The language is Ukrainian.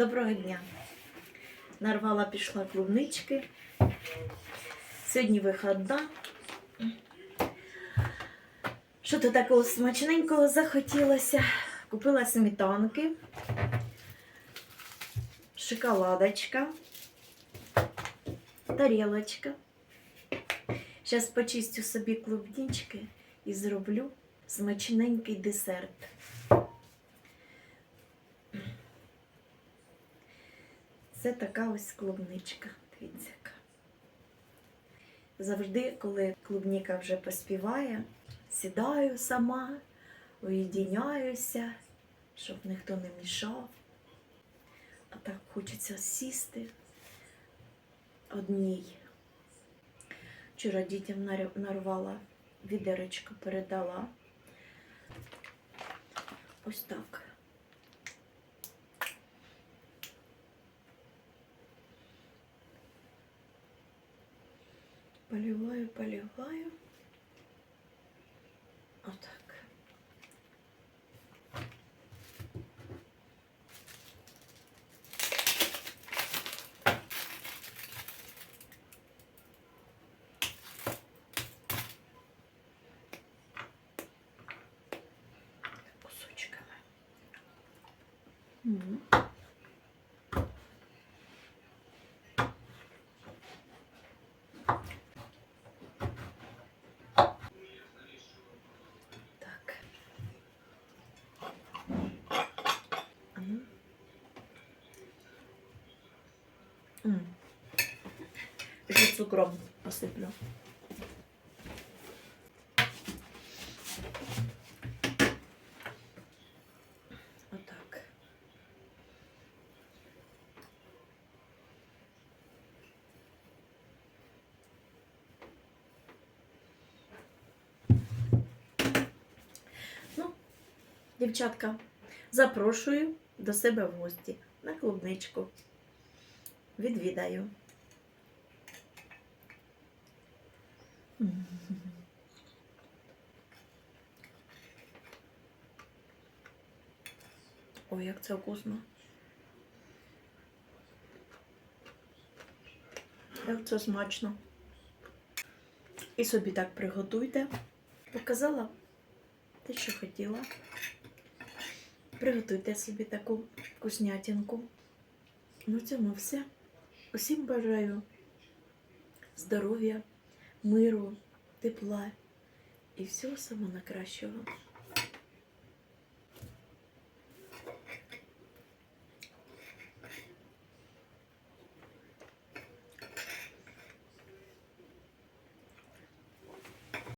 Доброго дня. Нарвала пішла клубнички. Сьогодні виходна. Що то такого смачненького захотілося? Купила сметанки, шоколадочка, тарілочка. Зараз почистю собі клубнички і зроблю смачненький десерт. Це така ось клубничка. Дивіться. Завжди, коли клубніка вже поспіває, сідаю сама, уєдиняюся, щоб ніхто не мішав. А так хочеться сісти одній. Вчора дітям нарвала відеречко, передала. Ось так. Поливаю, поливаю. Отак. Кусочками. Мгм. Ще цукром посиплю. Отак. Ну, дівчатка, запрошую до себе в гості на клубничку. Відвідаю. Ой, як це вкусно. Як це смачно. І собі так приготуйте. Показала те, що хотіла. Приготуйте собі таку вкуснятинку. На цьому все. Усім бажаю здоров'я, миру, тепла і всього самого найкращого.